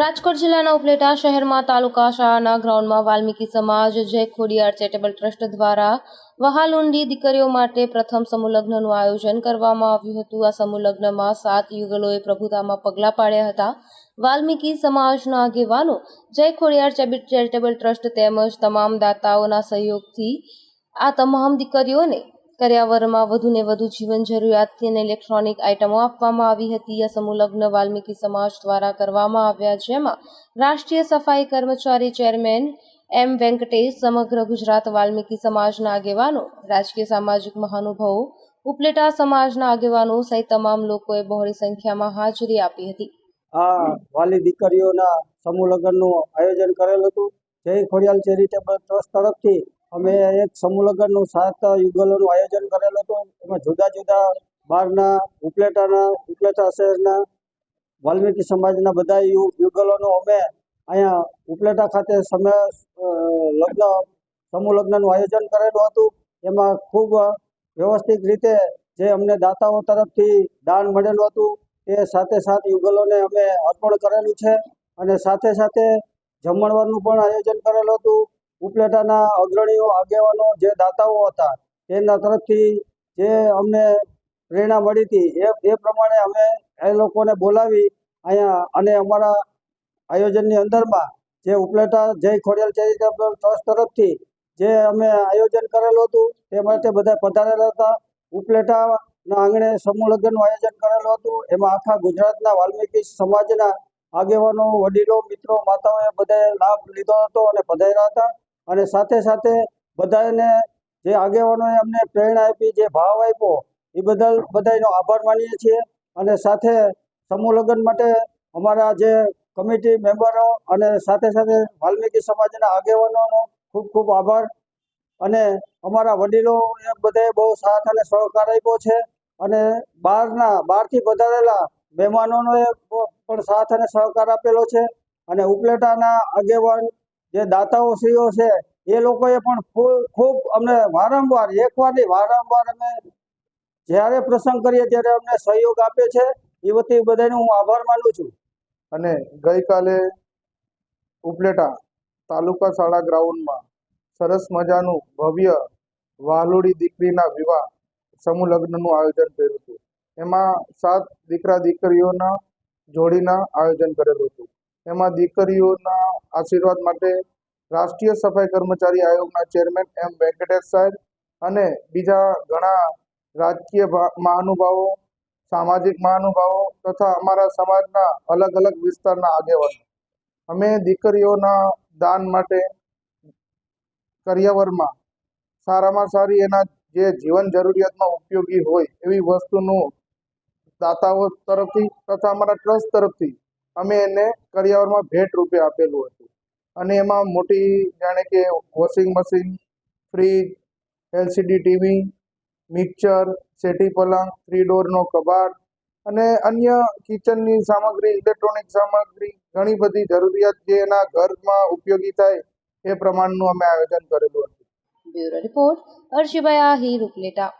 રાજકોટ જિલ્લાના ઉપલેટા શહેરમાં તાલુકા શાળાના ગ્રાઉન્ડમાં વાલ્મીકી સમાજ, જય ખોડિયાર ચેરિટેબલ ટ્રસ્ટ દ્વારા વહાલુંડી દીકરીઓ માટે પ્રથમ સમૂહલગ્નનું આયોજન કરવામાં આવ્યું હતું. આ સમૂહલગ્નમાં સાત યુગલોએ પ્રભુતામાં પગલાં પાડ્યા હતા. વાલ્મીકી સમાજના આગેવાનો, જય ખોડિયાર ચેરિટેબલ ટ્રસ્ટ તેમજ તમામ દાતાઓના સહયોગથી આ તમામ દીકરીઓને કર્યાવરમાં વધુને વધુ જીવન જરૂરિયાતની અને ઇલેક્ટ્રોનિક આઇટમો આપવામાં આવી હતી. આ સમૂહ લગ્ન વાલ્મીકી સમાજ દ્વારા કરવામાં આવ્યા જેમાં રાષ્ટ્રીય સફાઈ કર્મચારી ચેરમેન એમ વેંકટેશ સમગ્ર ગુજરાત વાલ્મીકી સમાજના આગેવાનો, રાજકીય સામાજિક મહાનુભાવો, ઉપલેટા સમાજના આગેવાનો સહિત તમામ લોકોએ બહોળી સંખ્યામાં હાજરી આપી હતી. આ વાલી દીકરીઓના સમૂહ લગ્નનું આયોજન કરેલ હતું. જય ખોડિયાલ ચેરિટેબલ ટ્રસ્ટ તરફથી અમે એક સમૂહલગ્નનું સાત યુગલોનું આયોજન કરેલું હતું. એમાં જુદા જુદા બહારના ઉપલેટાના, ઉપલેટા શહેરના, વાલ્મીકી સમાજના બધા યુગલોનું અમે અહીંયા ઉપલેટા ખાતે સમય લગ્ન, સમૂહ લગ્નનું આયોજન કરેલું હતું. એમાં ખૂબ વ્યવસ્થિત રીતે જે અમને દાતાઓ તરફથી દાન મળેલું હતું તે સાથે સાત યુગલોને અમે અર્પણ કરેલું છે. અને સાથે સાથે જમણવારનું પણ આયોજન કરેલું હતું. ઉપલેટાના અગ્રણીઓ, આગેવાનો, જે દાતાઓ હતા તેના તરફથી જે અમને પ્રેરણા મળી હતી, એ એ પ્રમાણે અમે એ લોકોને બોલાવી અહીંયા અને અમારા આયોજનની અંદરમાં જે ઉપલેટા જય ખોડિયાલ ચેરિટેબલ ટ્રસ્ટ તરફથી જે અમે આયોજન કરેલું હતું, તે માટે બધા પધારેલા હતા. ઉપલેટાના આંગણે સમૂહ લગ્નનું આયોજન કરેલું હતું. એમાં આખા ગુજરાતના વાલ્મીકી સમાજના આગેવાનો, વડીલો, મિત્રો, માતાઓએ બધાએ લાભ લીધો હતો અને પધાર્યા હતા. અને સાથે સાથે બધાને જે આગેવાનોએ અમને પ્રેરણા આપી, જે ભાવ આપ્યો, એ બદલ બધાનો આભાર માનીએ છીએ. અને સાથે સમૂહ લગ્ન માટે અમારા જે કમિટી મેમ્બરો અને સાથે સાથે વાલ્મીકી સમાજના આગેવાનોનો ખૂબ ખૂબ આભાર. અને અમારા વડીલોએ બધાએ બહુ સાથ અને સહકાર આપ્યો છે. અને બહારના, બહારથી પધારેલા મહેમાનોને પણ સાથ અને સહકાર આપેલો છે. અને ઉપલેટાના આગેવાન જે દાતાઓ શ્રીઓ છે એ લોકોએ પણ ખૂબ અમને વારંવાર એકવાર નહીં વારંવાર અમે જ્યારે પ્રસંગ કરીએ ત્યારે અમને સહયોગ આપે છે. એ વતી બધાને હું આભાર માનું છું. અને ગઈકાલે ઉપલેટા તાલુકા શાળા ગ્રાઉન્ડમાં સરસ મજાનું ભવ્ય વાલુડી દીકરીના વિવાહ સમૂહ લગ્નનું આયોજન કર્યું હતું. એમાં સાત દીકરા દીકરીઓના જોડીના આયોજન કરેલું હતું. એમાં દીકરીઓના આશીર્વાદ માટે રાષ્ટ્રીય સફાઈ કર્મચારી આયોગના ચેરમેન એમ વેંકટેશ સાહેબ અને બીજા ઘણા રાજકીય મહાનુભાવો, સામાજિક મહાનુભાવો તથા અમારા સમાજના અલગ અલગ વિસ્તારના આગેવાનો. અમે દીકરીઓના દાન માટે કરિયાવરમાં સારામાં સારી એના જે જીવન જરૂરિયાતમાં ઉપયોગી હોય એવી વસ્તુનું દાતાઓ તરફથી તથા અમારા ટ્રસ્ટ તરફથી અમે એને કરિયાવરમાં ભેટ રૂપે આપેલું હતું અને એમાં મોટી જાણે કે washing machine fridge LCD TV mixer settee પલંગ થ્રી ડોરનો કબાટ અને અન્ય કિચનની સામગ્રી ઇલેક્ટ્રોનિક સામગ્રી, ઘણી બધી જરૂરિયાત જે એના ઘરમાં ઉપયોગી થાય એ પ્રમાણનું અમે આયોજન કરેલું હતું. Bureau report, Arshibhai Ahir, Upleta.